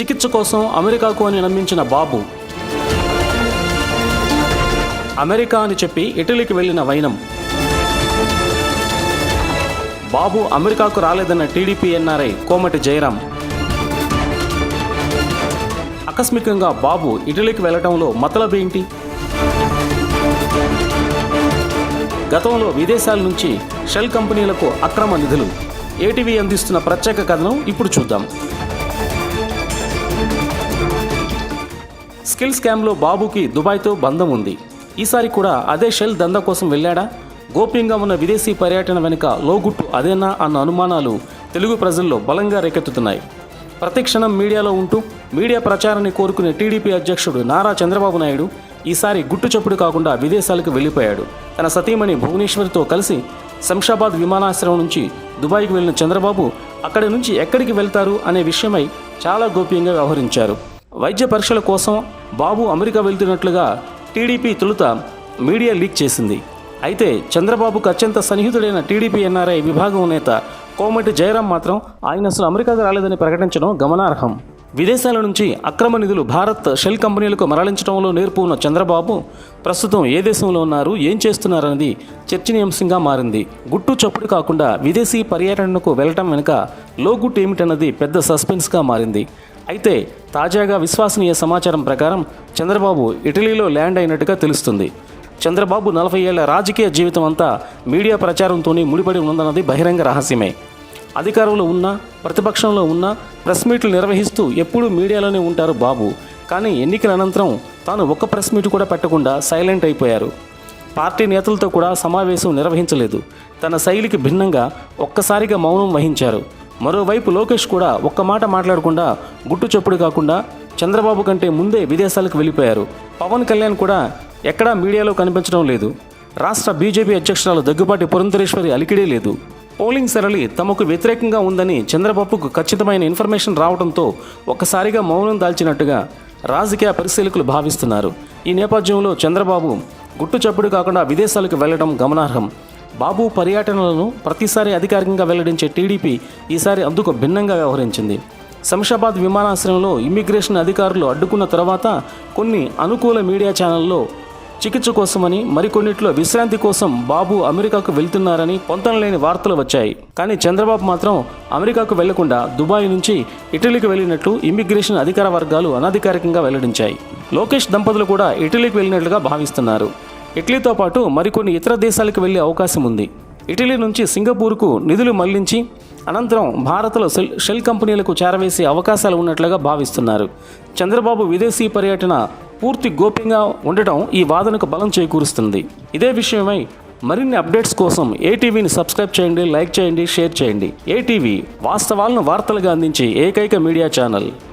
చికిత్స కోసం అమెరికాకు అని నమ్మించిన బాబు. అమెరికా అని చెప్పి ఇటలీకి వెళ్ళిన వైనం. బాబు అమెరికాకు రాలేదన్న టీడీపీ ఎన్ఆర్ఐ కోమటి జయరాం. ఆకస్మికంగా బాబు ఇటలీకి వెళ్ళడంలో మతలబ్ ఏంటి? గతంలో విదేశాల నుంచి షెల్ కంపెనీలకు అక్రమ నిధులు. ఏటీవీ అందిస్తున్న ప్రత్యేక కథనం ఇప్పుడు చూద్దాం. స్కిల్ స్కామ్లో బాబుకి దుబాయ్తో బంధం ఉంది. ఈసారి కూడా అదే షెల్ దందా కోసం వెళ్ళాడా? గోప్యంగా ఉన్న విదేశీ పర్యటన వెనుక లోగుట్టు అదేనా అన్న అనుమానాలు తెలుగు ప్రజల్లో బలంగా రేకెత్తుతున్నాయి. ప్రతిక్షణం మీడియాలో ఉంటూ మీడియా ప్రచారాన్ని కోరుకునే టీడీపీ అధ్యక్షుడు నారా చంద్రబాబు నాయుడు ఈసారి గుట్టు చప్పుడు కాకుండా విదేశాలకు వెళ్ళిపోయాడు. తన సతీమణి భువనేశ్వర్తో కలిసి శంషాబాద్ విమానాశ్రయం నుంచి దుబాయ్కి వెళ్ళిన చంద్రబాబు అక్కడి నుంచి ఎక్కడికి వెళ్తారు అనే విషయమై చాలా గోప్యంగా వ్యవహరించారు. వైద్య పరీక్షల కోసం బాబు అమెరికా వెళ్తున్నట్లుగా టీడీపీ తొలుత మీడియా లీక్ చేసింది. అయితే చంద్రబాబుకు అత్యంత సన్నిహితుడైన టీడీపీ ఎన్ఆర్ఐ విభాగం నేత కోమటి జయరాం మాత్రం ఆయన అసలు అమెరికాకు రాలేదని ప్రకటించడం గమనార్హం. విదేశాల నుంచి అక్రమ నిధులు భారత్ షెల్ కంపెనీలకు మరలించడంలో నేర్పు ఉన్న చంద్రబాబు ప్రస్తుతం ఏ దేశంలో ఉన్నారు ఏం చేస్తున్నారన్నది చర్చనీయాంశంగా మారింది. గుట్టు చప్పుడు కాకుండా విదేశీ పర్యటనకు వెళ్ళటం వెనుక లోగుట్టు ఏమిటన్నది పెద్ద సస్పెన్స్గా మారింది. అయితే తాజాగా విశ్వసనీయ సమాచారం ప్రకారం చంద్రబాబు ఇటలీలో ల్యాండ్ అయినట్టుగా తెలుస్తుంది. చంద్రబాబు నలభై ఏళ్ళ రాజకీయ జీవితం అంతా మీడియా ప్రచారంతోనే ముడిపడి ఉందన్నది బహిరంగ రహస్యమే. అధికారంలో ఉన్నా ప్రతిపక్షంలో ఉన్నా ప్రెస్ మీట్లు నిర్వహిస్తూ ఎప్పుడూ మీడియాలోనే ఉంటారు బాబు. కానీ ఎన్నికల అనంతరం తాను ఒక్క ప్రెస్ మీట్ కూడా పెట్టకుండా సైలెంట్ అయిపోయారు. పార్టీ నేతలతో కూడా సమావేశం నిర్వహించలేదు. తన శైలికి భిన్నంగా ఒక్కసారిగా మౌనం వహించారు. మరోవైపు లోకేష్ కూడా ఒక్క మాట మాట్లాడకుండా గుట్టు చప్పుడు కాకుండా చంద్రబాబు కంటే ముందే విదేశాలకు వెళ్ళిపోయారు. పవన్ కళ్యాణ్ కూడా ఎక్కడా మీడియాలో కనిపించడం లేదు. రాష్ట్ర బీజేపీ అధ్యక్షురాలు దగ్గుబాటి పురంధరేశ్వరి అలికిడే లేదు. పోలింగ్ సరళి తమకు వ్యతిరేకంగా ఉందని చంద్రబాబుకు ఖచ్చితమైన ఇన్ఫర్మేషన్ రావడంతో ఒక్కసారిగా మౌనం దాల్చినట్టుగా రాజకీయ పరిశీలకులు భావిస్తున్నారు. ఈ నేపథ్యంలో చంద్రబాబు గుట్టు చప్పుడు కాకుండా విదేశాలకు వెళ్ళడం గమనార్హం. బాబు పర్యటనలను ప్రతిసారి అధికారికంగా వెల్లడించే టీడీపీ ఈసారి అందుకు భిన్నంగా వ్యవహరించింది. శంషాబాద్ విమానాశ్రయంలో ఇమ్మిగ్రేషన్ అధికారులు అడ్డుకున్న తర్వాత కొన్ని అనుకూల మీడియా ఛానల్లో చికిత్స కోసమని మరికొన్నిట్లో విశ్రాంతి కోసం బాబు అమెరికాకు వెళ్తున్నారని పొంతనలేని వార్తలు వచ్చాయి. కానీ చంద్రబాబు మాత్రం అమెరికాకు వెళ్ళకుండా దుబాయ్ నుంచి ఇటలీకి వెళ్ళినట్లు ఇమ్మిగ్రేషన్ అధికార వర్గాలు అనధికారికంగా వెల్లడించాయి. లోకేష్ దంపతులు కూడా ఇటలీకి వెళ్ళినట్లుగా భావిస్తున్నారు. ఇటలీతో పాటు మరికొన్ని ఇతర దేశాలకు వెళ్ళే అవకాశం ఉంది. ఇటలీ నుంచి సింగపూర్కు నిధులు మళ్ళించి అనంతరం భారత్లో సెల్ షెల్ కంపెనీలకు చేరవేసే అవకాశాలు ఉన్నట్లుగా భావిస్తున్నారు. చంద్రబాబు విదేశీ పర్యటన పూర్తి గోప్యంగా ఉండటం ఈ వాదనకు బలం చేకూరుస్తుంది. ఇదే విషయమై మరిన్ని అప్డేట్స్ కోసం ఏటీవీని సబ్స్క్రైబ్ చేయండి లైక్ చేయండి షేర్ చేయండి. ఏటీవీ వాస్తవాలను వార్తలుగా అందించే ఏకైక మీడియా ఛానల్.